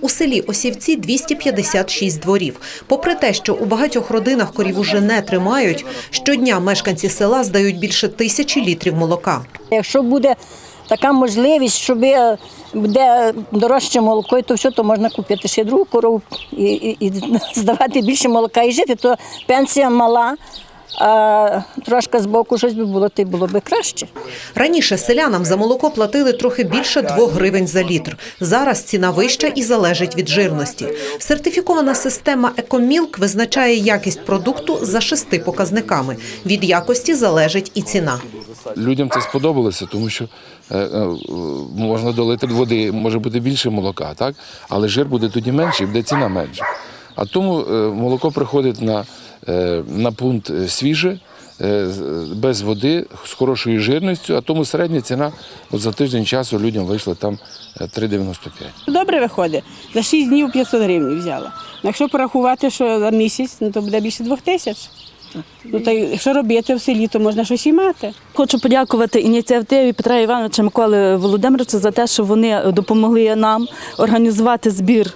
У селі Осівці 256 дворів. Попри те, що у багатьох родинах корів уже не тримають, щодня мешканці села здають більше тисячі літрів молока. Якщо буде така можливість, щоб е, буде дорожче молоко, то все, то можна купити ще другу корову і, і, і здавати більше молока і жити, то пенсія мала, а трошки з боку щось би було, то й було би краще. Раніше селянам за молоко платили трохи більше 2 гривень за літр. Зараз ціна вища і залежить від жирності. Сертифікована система «Екомілк» визначає якість продукту за шести показниками. Від якості залежить і ціна. Людям це сподобалося, тому що е, е, можна долити води, може бути більше молока, так? але жир буде тоді менший, буде ціна менша. А тому е, молоко приходить на, е, на пункт е, свіже, без води, з хорошою жирністю, а тому середня ціна от за тиждень часу людям вийшла там е, 3,95. Добре виходить. За 6 днів 500 гривень взяла. Якщо порахувати, що за місяць, ну, то буде більше двох тисяч. Ну, та й що робити в селі, то можна щось і мати. Хочу подякувати ініціативі Петра Івановича Миколи Володимировича за те, що вони допомогли нам організувати збір.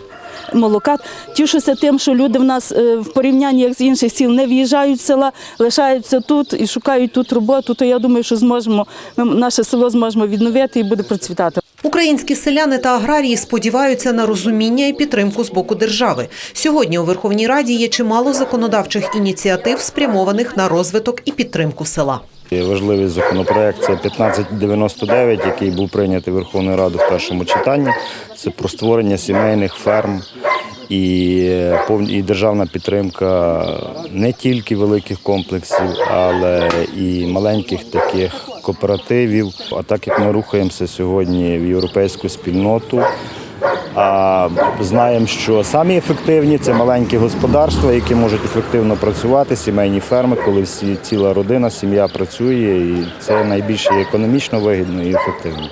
Молока тішуся тим, що люди в нас е, в порівнянні як з інших сіл не виїжджають з села, лишаються тут і шукають тут роботу. То я думаю, що зможемо ми наше село зможемо відновити і буде процвітати. Українські селяни та аграрії сподіваються на розуміння і підтримку з боку держави. Сьогодні у Верховній Раді є чимало законодавчих ініціатив, спрямованих на розвиток і підтримку села. Важливий законопроект це 1599, який був прийнятий Верховною Радою в першому читанні. Це про створення сімейних ферм і державна підтримка не тільки великих комплексів, але і маленьких таких кооперативів. А так як ми рухаємося сьогодні в європейську спільноту. Знаємо, що самі ефективні це маленькі господарства, які можуть ефективно працювати, сімейні ферми, коли ціла родина, сім'я працює, і це найбільше економічно вигідно і ефективно.